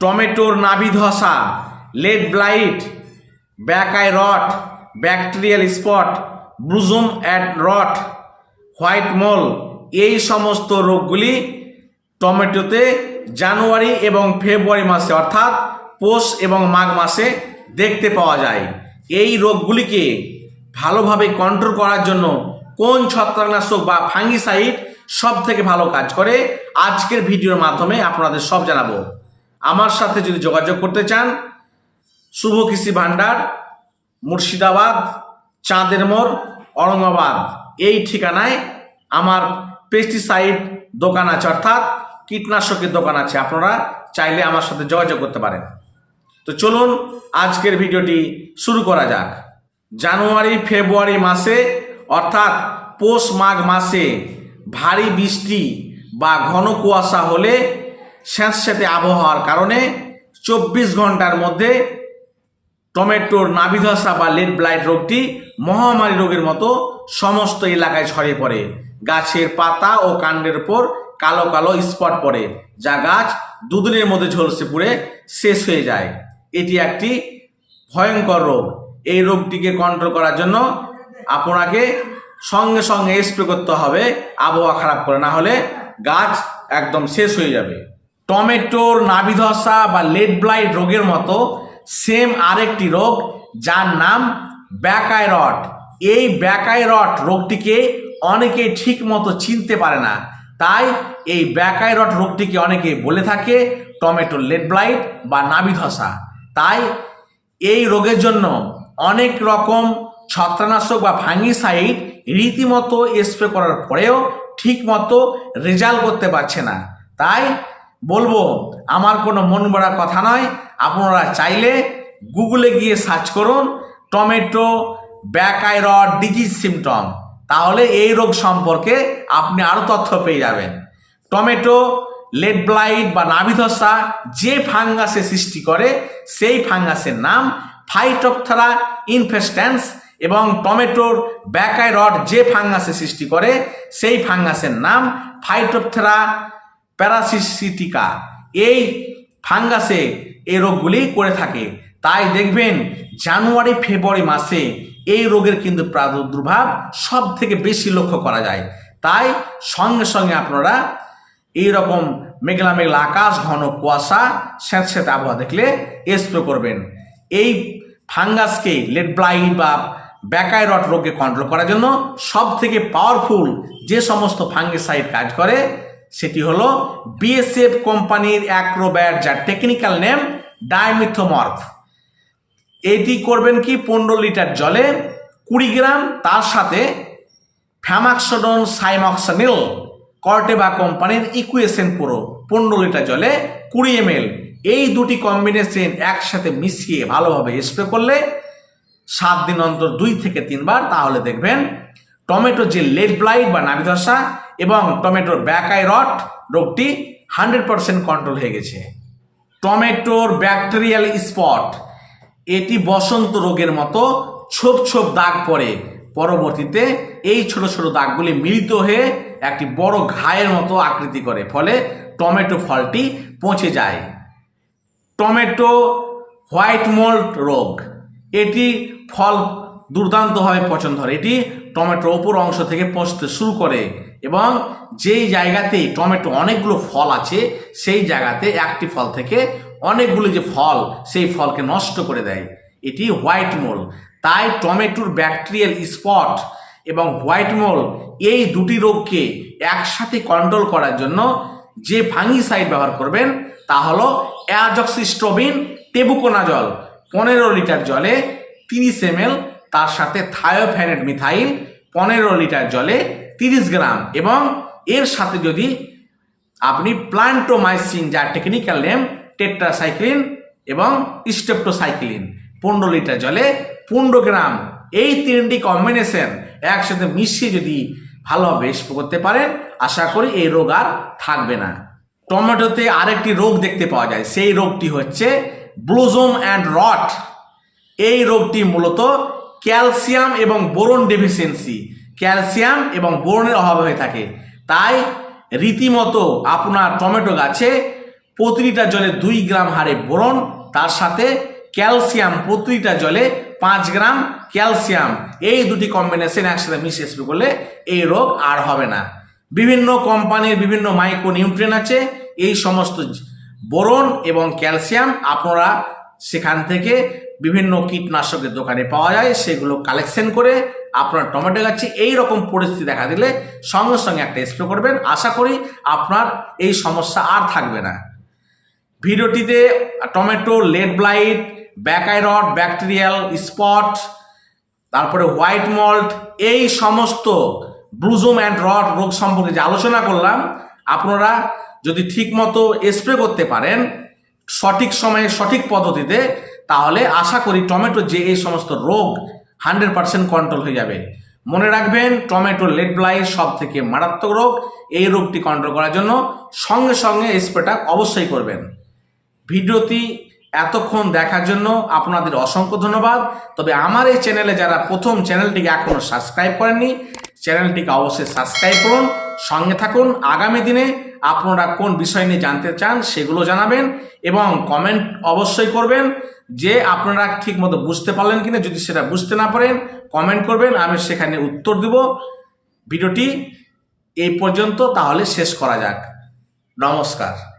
টমেটোর নাভি ধসা, late blight buckeye rot, bacterial spot blossom end rot, white mould, এই সমস্ত রোগগুলি টমেটোতে জানুয়ারি এবং ফেব্রুয়ারি মাসে, অর্থাৎ পৌষ এবং মাঘ মাসে দেখতে পাওয়া যায়। এই রোগগুলিকে ভালোভাবে কন্ট্রোল করার জন্য কোন ছত্রাকনাশক বা ফাঙ্গিসাইড সব থেকে ভালো কাজ করে, আজকের ভিডিওর মাধ্যমে আপনাদের সব জানাব। আমার সাথে যদি যোগাযোগ করতে চান শুভ কৃষি ভাণ্ডার, মুর্শিদাবাদ, চাঁদের মোড় অরঙ্গাবাদ এই ঠিকানায় আমার পেস্টিসাইড দোকান আছে, অর্থাৎ কীটনাশকের দোকান আছে। আপনারা চাইলে আমার সাথে যোগাযোগ করতে পারেন। তো চলুন, আজকের ভিডিওটি শুরু করা যাক। জানুয়ারি, ফেব্রুয়ারি মাসে, অর্থাৎ পৌষ মাঘ মাসে ভারী বৃষ্টি বা ঘন কুয়াশা হলে স্যাঁতস্যাঁতে আবহাওয়ার কারণে চব্বিশ ঘণ্টার মধ্যে টমেটোর নাভিধসা বা লেড ব্লাইট রোগটি মহামারী রোগের মতো সমস্ত এলাকায় ছড়িয়ে পড়ে। গাছের পাতা ও কাণ্ডের উপর কালো কালো স্পট পড়ে, যা গাছ দুদিনের মধ্যে ঝলসে পুড়ে শেষ হয়ে যায়। এটি একটি ভয়ঙ্কর রোগ। এই রোগটিকে কন্ট্রোল করার জন্য আপনাকে সঙ্গে সঙ্গে স্প্রে করতে হবে। আবহাওয়া খারাপ করে না হলে গাছ একদম শেষ হয়ে যাবে। টমেটোর নাভিধসা বা লেড ব্লাইট রোগের মতো সেম আরেকটি রোগ, যার নাম ব্যাকাইরট। এই ব্যাকাইরট রোগটিকে অনেকে ঠিক মতো চিনতে পারে না। তাই এই ব্যাকাইরট রোগটিকে অনেকে বলে থাকে টমেটো লেড ব্লাইট বা নাভিধসা। তাই এই রোগের জন্য অনেক রকম ছত্রাকনাশক বা ফাঙ্গিসাইড রীতিমতো স্প্রে করার পরেও ঠিক মতো রেজাল্ট করতে পারছে না। তাই বলব, আমার কোনো মন গড়া কথা নয়। আপনারা চাইলে গুগলে গিয়ে সার্চ করুন, টমেটো, ব্যাকাইরড, ডিজিজ সিমটম। তাহলে এই রোগ সম্পর্কে আপনি আরও তথ্য পেয়ে যাবেন। টমেটো, লেড ব্লাইট বা নাভিধসা যে ফাঙ্গাসে সৃষ্টি করে, সেই ফাঙ্গাসের নাম ফাইটোপথেরা ইনফেস্ট্যান্স এবং টমেটোর ব্যাকাইরড যে ফাঙ্গাসে সৃষ্টি করে, সেই ফাঙ্গাসের নাম ফাইটোপথেরা প্যারাসিসিটিকা এই ফাঙ্গাসে এই রোগগুলি করে থাকে। তাই দেখবেন জানুয়ারি, ফেব্রুয়ারি মাসে এই রোগের কিন্তু প্রাদুর্ভাব সব থেকে বেশি লক্ষ্য করা যায়। তাই সঙ্গে সঙ্গে আপনারা এই রকম মেঘলা মেঘলা আকাশ, ঘন কুয়াশা স্যাঁতস্যাঁতে আবহাওয়া দেখলে স্প্রে করবেন। এই ফাঙ্গাসকে লেড ব্লাইট বা ব্যাকাই ব্যাকাইরট রোগকে কন্ট্রোল করার জন্য সব থেকে পাওয়ারফুল যে সমস্ত ফাঙ্গিসাইড কাজ করে সেটি হলো বিএসএফ কোম্পানির অ্যাক্রোব্যাট, যার টেকনিক্যাল নেম ডাইমিথোমর্ফ এটি করবেন কি? পনেরো লিটার জলে কুড়ি গ্রাম, তার সাথে ফ্যামাক্সোডন সাইমক্সানিল, কর্টেবা কোম্পানির ইকুয়েশন পুরো পনেরো লিটার জলে কুড়ি এম এই দুটি কম্বিনেশন একসাথে মিশিয়ে ভালোভাবে স্প্রে করলে সাত দিন অন্তর দুই থেকে তিনবার, তাহলে দেখবেন টমেটো যে লেড ব্লাইট বা নাভিধসা এবং টমেটোর ব্যাকাই রট রোগটি হান্ড্রেড পারসেন্ট কন্ট্রোল হয়ে গেছে। টমেটোর ব্যাকটেরিয়াল স্পট এটি বসন্ত রোগের মতো ছোপ ছোপ দাগ পড়ে। পরবর্তীতে এই ছোট ছোট দাগগুলি মিলিত হয়ে একটি বড় ঘায়ের মতো আকৃতি করে, ফলে টমেটো ফলটি পচে যায়। টমেটো হোয়াইট মোল্ড রোগ, এটি ফল দুর্দান্তভাবে পছন্দ ধরে এটি টমেটোর ওপর অংশ থেকে পচতে শুরু করে এবং যেই জায়গাতেই টমেটো অনেকগুলো ফল আছে, সেই জায়গাতে একটি ফল থেকে অনেকগুলো যে ফল, সেই ফলকে নষ্ট করে দেয়। এটি হোয়াইট মোল। তাই টমেটোর ব্যাকটেরিয়াল স্পট এবং হোয়াইট মোল এই দুটি রোগকে একসাথে কন্ট্রোল করার জন্য যে ফাঙ্গিসাইড ব্যবহার করবেন, তা হলো অ্যাজক্সিস্ট্রোবিন টেবুকোনাজল পনেরো লিটার জলে তিরিশ এম তার সাথে থায়োফ্যানেট মিথাইল পনেরো লিটার জলে তিরিশ গ্রাম এবং এর সাথে যদি আপনি প্লান্টোমাইসিন যার টেকনিক্যাল নেম টেট্রাসাইক্লিন এবং স্টেপটোসাইক্লিন পনেরো লিটার জলে পনেরো গ্রাম। এই তিনটি কম্বিনেশন একসাথে মিশিয়ে যদি ভালোভাবে করতে পারেন, আশা করি এই রোগ আর থাকবে না। টমেটোতে আরেকটি রোগ দেখতে পাওয়া যায়, সেই রোগটি হচ্ছে ব্লুজোম অ্যান্ড রট এই রোগটি মূলত ক্যালসিয়াম এবং বোরন ডেফিসিয়েন্সি। ক্যালসিয়াম এবং বোরনের অভাব হয়ে থাকে। তাই রীতিমতো আপনার টমেটো গাছে প্রতি লিটার জলে দুই গ্রাম হারে বোরন, তার সাথে ক্যালসিয়াম প্রতি লিটার জলে পাঁচ গ্রাম ক্যালসিয়াম। এই দুটি কম্বিনেশন একসাথে মিশিয়ে স্প্রে করলে এই রোগ আর হবে না। বিভিন্ন কোম্পানির বিভিন্ন মাইক্রো নিউট্রিয়েন্ট আছে। এই সমস্ত বোরন এবং ক্যালসিয়াম আপনারা সেখান থেকে বিভিন্ন কীটনাশকের দোকানে পাওয়া যায়, সেগুলো কালেকশন করে আপনার টমেটো গাছে এই রকম পরিস্থিতি দেখা দিলে সঙ্গে সঙ্গে একটা স্প্রে করবেন। আশা করি আপনার এই সমস্যা আর থাকবে না। ভিডিওটিতে tomato, late blight, buckeye rot, bacterial, spot, তারপরে হোয়াইট মল্ট, এই সমস্ত ব্লুজোম অ্যান্ড রড রোগ সম্পর্কে যে আলোচনা করলাম, আপনারা যদি ঠিকমতো স্প্রে করতে পারেন সঠিক সময়ে সঠিক পদ্ধতিতে, তাহলে আশা করি টমেটো যে এই সমস্ত রোগ হান্ড্রেড পার্সেন্ট কন্ট্রোল হয়ে যাবে। মনে রাখবেন, টমেটো লেড ব্লাইট সব থেকে মারাত্মক রোগ। এই রোগটি কন্ট্রোল করার জন্য সঙ্গে সঙ্গে স্প্রেটা অবশ্যই করবেন। ভিডিওটি এতক্ষণ দেখার জন্য আপনাদের অসংখ্য ধন্যবাদ। তবে আমার এই চ্যানেলে যারা প্রথম চ্যানেলটিকে এখনও সাবস্ক্রাইব করেননি, চ্যানেলটিকে অবশ্যই সাবস্ক্রাইব করুন। সঙ্গে থাকুন। আগামী দিনে আপনারা কোন বিষয় নিয়ে জানতে চান সেগুলো জানাবেন এবং কমেন্ট অবশ্যই করবেন। যে আপনারা ঠিকমতো বুঝতে পারলেন কিনা, যদি সেটা বুঝতে না পারেন কমেন্ট করবেন, আমি সেখানে উত্তর দেব। ভিডিওটি এই পর্যন্ত, তাহলে শেষ করা যাক। নমস্কার।